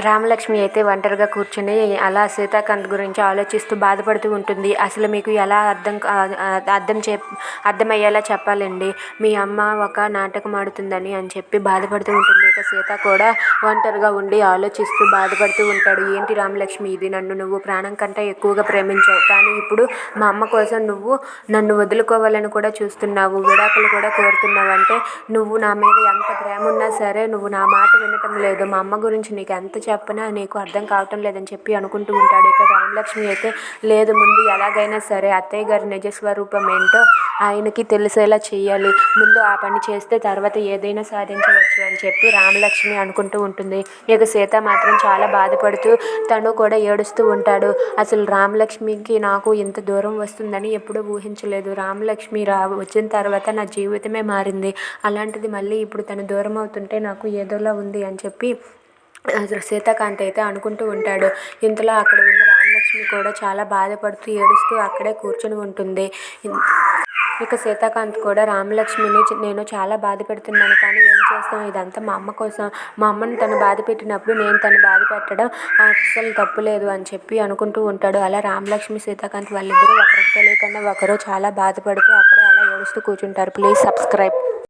రామలక్ష్మి అయితే ఒంటరిగా కూర్చుని అలా సీతాకాంత్ గురించి ఆలోచిస్తూ బాధపడుతూ ఉంటుంది. అసలు మీకు ఎలా అర్థం కా- అర్థం చే అర్థమయ్యేలా చెప్పాలండి? మీ అమ్మ ఒక నాటకం ఆడుతుందని అని చెప్పి బాధపడుతూ ఉంటుంది. ఇక సీత కూడా ఒంటరిగా ఉండి ఆలోచిస్తూ బాధపడుతూ ఉంటాడు. ఏంటి రామలక్ష్మి ఇది నన్ను నువ్వు ప్రాణం కంటే ఎక్కువగా ప్రేమించావు. కానీ ఇప్పుడు మా అమ్మ కోసం నువ్వు నన్ను వదులుకోవాలని కూడా చూస్తున్నావు. విడాకులు కూడా కోరుతున్నావు. అంటే నువ్వు నా మీద ఎంత ప్రేమ ఉన్నా సరే నువ్వు నా మాట వినటం లేదు. మా అమ్మ గురించి నీకు ఎంత చెప్పినా నీకు అర్థం కావటం లేదని చెప్పి అనుకుంటూ ఉంటాడు. ఇక రామలక్ష్మి అయితే లేదు ముందు ఎలాగైనా సరే అత్తయ్య గారి నిజ స్వరూపం ఏంటో ఆయనకి తెలిసేలా చేయాలి ముందు ఆ పని చేస్తే తర్వాత ఏదైనా సాధించవచ్చు అని చెప్పి రామలక్ష్మి అనుకుంటూ ఉంటుంది. ఇక సీత మాత్రం చాలా బాధపడుతూ తను కూడా ఏడుస్తూ ఉంటాడు. అసలు రామలక్ష్మికి నాకు ఇంత దూరం వస్తుందని ఎప్పుడూ ఊహించలేదు. రామలక్ష్మి రా వచ్చిన తర్వాత నా జీవితమే మారింది. అలాంటిది మళ్ళీ ఇప్పుడు తను దూరం అవుతుంటే నాకు ఏదోలా ఉంది అని చెప్పి అసలు సీతాకాంత్ అయితే అనుకుంటూ ఉంటాడు. ఇంతలో అక్కడ ఉన్న రామలక్ష్మి కూడా చాలా బాధపడుతూ ఏడుస్తూ అక్కడే కూర్చొని ఉంటుంది. ఇక సీతాకాంత్ కూడా రామలక్ష్మిని నేను చాలా బాధ పెడుతున్నాను కానీ ఏం చేస్తాం? ఇదంతా మా అమ్మ కోసం మా అమ్మని తను బాధ పెట్టినప్పుడు నేను తను బాధ పెట్టడం అస్సలు తప్పులేదు అని చెప్పి అనుకుంటూ ఉంటాడు. అలా రామలక్ష్మి సీతాకాంత్ వాళ్ళిద్దరూ ఒకరికి తెలియకుండా ఒకరు చాలా బాధపడుతూ అక్కడే అలా ఏడుస్తూ కూర్చుంటారు. Please subscribe.